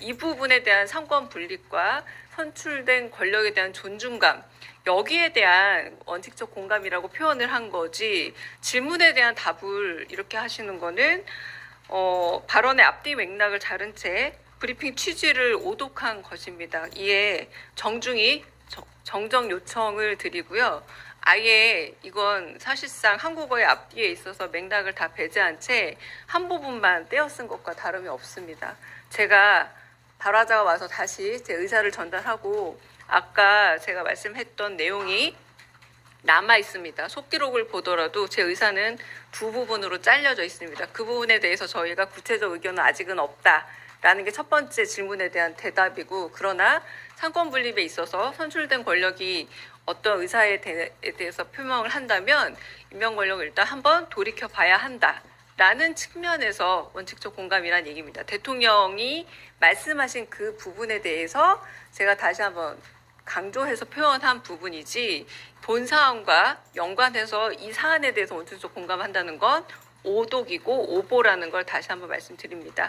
이 부분에 대한 상권 분립과 선출된 권력에 대한 존중감 여기에 대한 원칙적 공감이라고 표현을 한 거지 질문에 대한 답을 이렇게 하시는 거는 어, 발언의 앞뒤 맥락을 자른 채 브리핑 취지를 오독한 것입니다. 이에 정중히 정- 정정 요청을 드리고요. 아예 이건 사실상 한국어의 앞뒤에 있어서 맥락을 다 배제한 채 한 부분만 떼어 쓴 것과 다름이 없습니다. 제가 발화자가 와서 다시 제 의사를 전달하고 아까 제가 말씀했던 내용이 남아 있습니다. 속기록을 보더라도 제 의사는 두 부분으로 잘려져 있습니다. 그 부분에 대해서 저희가 구체적 의견은 아직은 없다 라는 게 첫 번째 질문에 대한 대답이고 그러나 상권 분립에 있어서 선출된 권력이 어떤 의사에 대- 대해서 표명을 한다면 임명 권력을 일단 한번 돌이켜 봐야 한다. 라는 측면에서 원칙적 공감이란 얘기입니다. 대통령이 말씀하신 그 부분에 대해서 제가 다시 한번 강조해서 표현한 부분이지 본 사안과 연관해서 이 사안에 대해서 원칙적 공감한다는 건 오독이고 오보라는 걸 다시 한번 말씀드립니다.